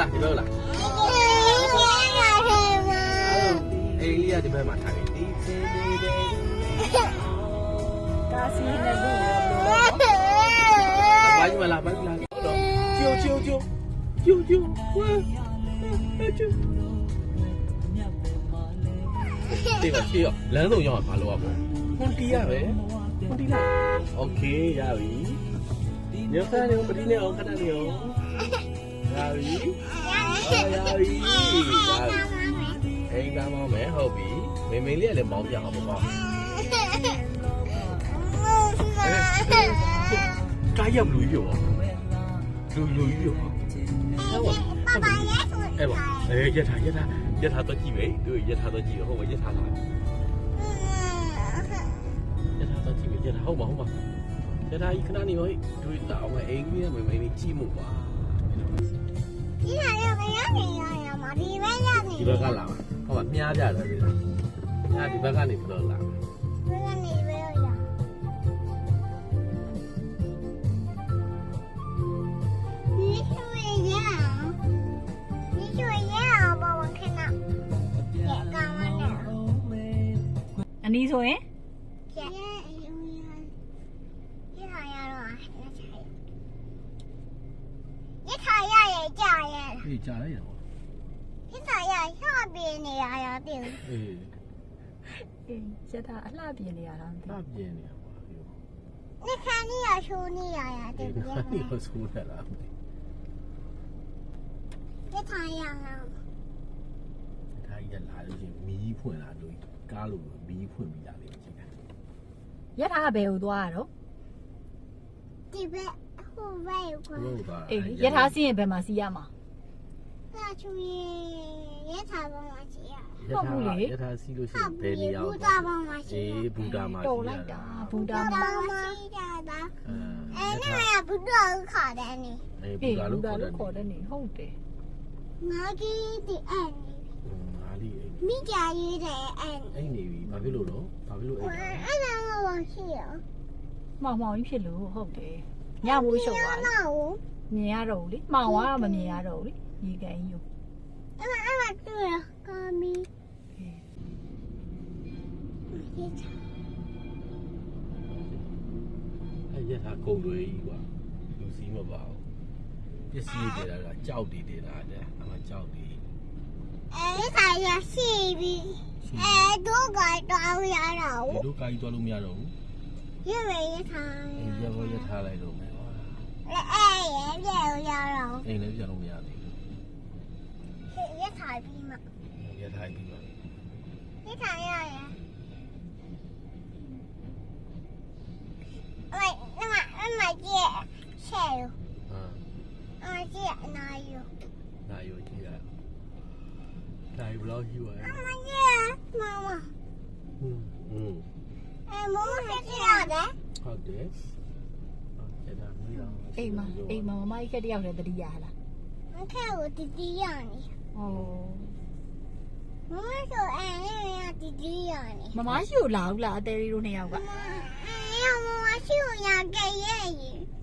လားဒီဘက်လားအေးလေးကဒီဘက်မှာထိုင်ဒီစေနေတယ် ကာစီနဲ့လူရောလို့ ဘာကြီးမလားဘာကြီးလားတော့ကျိုးကျိုးကျိုးကျိုးကျိုးဝါကျိုးဒီမှာချီရောလမ်းဆုံးရောက်မှာဘာလို့ရမလဲခွန်တီးရပဲခွန်တီးလိုက်โอเคရပြီညခါနေပတိနေအောင်ခဏနေအောင် ရပြီရပြီအိမ်ကမောင်းမယ်ဟုတ်ပြီမေမေလေးကလည်းမောင်းပြအောင်ပေါ့ကားရမလို့ရောလူလူရောဟုတ်ပါအဲ့ပါအေးရထားရထားရထားတော့ကြည့်မယ်တို့ရထားတော့ကြည့်ဟုတ်ပါရထားလားရထားတော့ကြည့်မယ်ရထားဟုတ်ပါဟုတ်ပါရထားကြီး ခဏနေရောတို့လာအောင်အိမ်ကြီးနဲ့မမေးကြည့်မှုပါဒီဘက်ကလာဟုတ်ပါမြားကြတယ်ဒီညာဒီဘက်ကနေပြီးတော့လာအနီးဆိုရင်ဒီကြားလိုက်ရော အေးအေးရတာအလှပြင်နေရတာမသိ တာပြင်းနေပါ 你看你要说你呀呀，对 ဒီ 不 က 对？ နေ့ဆိုးတယ်လား 你看呀啊， ဒါကြီးလာလို့ချင်းမီးဖွင့်လာလို့ကားလို့မီးဖွင့်ပြီးလာတယ်ကြည့်တယ် ရထားဘယ်ကိုသွားရတော့ 这边后边有块， ဟုတ်ပါ အေးလေရထားစီးရင်ဘယ်မှာစီးရမှာ တာချူရရထားပေါ်မှာရှိရရထားရထားစီးလို့ရှိရင်ဘယ်နေရာဘူတာပေါ်မှာရှိရအေးဘူတာမှာရှိရတော်လိုက်တာဘူတာမှာရှိရတာအဲနဲ့ကဘူတာကိုခေါ်တယ်နိအေးဘူတာလို့ခေါ်တယ်နိဟုတ်တယ်ငါကြီးဒီအန်ငါလေးမိကြရေးတယ်အန်အဲ့နေပြီဘာဖြစ်လို့လဲဘာဖြစ်လို့အဲ့အဲ့နာကဘာရှိရမောင်မောင်ကြီးဖြစ်လို့ဟုတ်တယ်ညမိုးရှုပ်သွားတယ်မြင်ရတော့လေမောင်ကမမြင်ရတော့လေ ရေကန်ယူအမအမတူရကောမီအေးအဲ့ရထားကုန်တွေကြီးကွာလူစည်းမပါဘူးပစ္စည်းတွေလာကြောက်တည်တယ်လားတဲ့အမကြောက်တည်အဲ့ဒါရရှိပြီအဲ့ဒုက္ခတော့ရတော့ဒုက္ခကြီးတော့လို့မရတော့ဘူးရပဲရထားရရပဲရထားလိုက်တော့မယ်အဲ့အဲ့ရပြောရတော့အဲ့လည်းပြောလို့မရသေး ရက်ထိုင်ပြီးမှရထားပြီးပါရက်ထိုင်ရရအဲ့နမအမကြီးရှယ်ယူဟာအမကြီးအနာယူနာယူကြည့်ရနိုင်ဘလောက်ယူရအမကြီးမမဟွန်းဟွန်းအဲမမဆက်ကြည့်ရတယ်ဟုတ်တယ်အဲ့ဒါမိတော့အိမ်မှာအိမ်မှာမမကြီးခက်တယောက်နဲ့တတိယလားမခက်ဘူးတတိယနေ မမဆိုအန်လေးရတီတီရနေမမရှိကိုလာဘူးလားအသေးလေးတို့နှစ်ယောက်ကအဲရမမရှိကိုရကဲရဲ့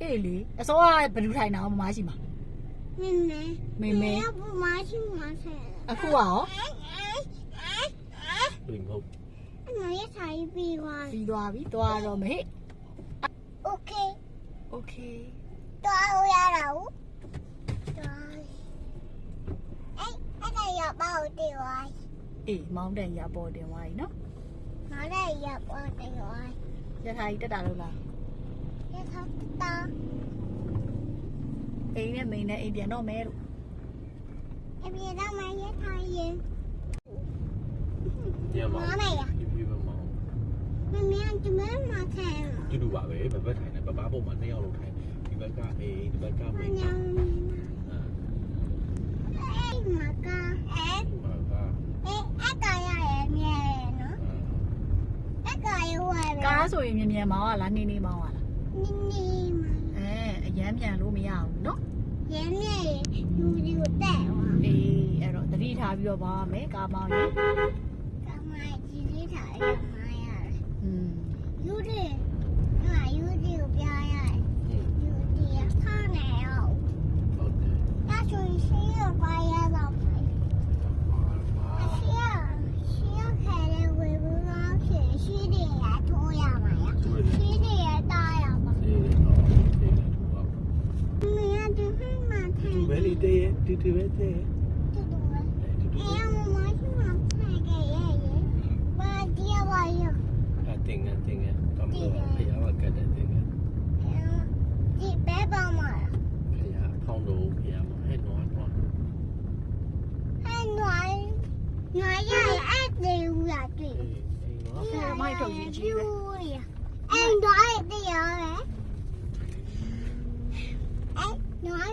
အေးလေအစောကဘယ်လိုထိုင်တာမမရှိမှာမမေမမေမမရှိမဆက်အခုကရောဘယ်မှာငါရထိုင်ပြီးသွားပြီးသွားပြီသွားတော့မေโอเคโอเคသွားရတာဟုတ် ပေါ်တယ်ဝိုင်းအေးမောင်းတန်ရပေါ်တင်သွားပြီနော်ငါလည်းရပေါ်တယ်ဝိုင်းရထားကြီးတက်တာလို့လားရထားတက်တာအိမ်နဲ့မိန်နဲ့အိမ်ပြန်တော့မဲလို့အိမ်ပြန်တော့မဲရထားရင်ညမောင်းမဲရဒီပြေမမောင်းမမင်းကျမမထိုင်တူတူပါပဲဘဘထိုင်တယ်ဘဘပုံမှာနှစ်ယောက်လုံးထိုင်ဒီဘက်ကအိမ်ဒီဘက်ကမိန် လက်ဆိုရင်မြန်မြန်မောင်းရလားနေနေမောင်းရလားနေနေမောင်းအဲအရမ်းမြန်လို့မရဘူးနော်ရမ်းမြန်လူတွေကိုတက်သွားအေးအဲ့တော့တတိထားပြီးတော့ပါမယ်ကားမောင်းရင်ကားမောင်းကြီးလေးထားရမှာ velideye, düdüvedeye. Tinga tinga, kamu kaya apa kaya tinga? Di bebang mah. Kaya, kau dulu kaya mah, hei nuan nuan. Hei nuan, nuan ya, eh dia ya tu. Nuan mai tu gì chứ? Em nói đi rồi. Em nói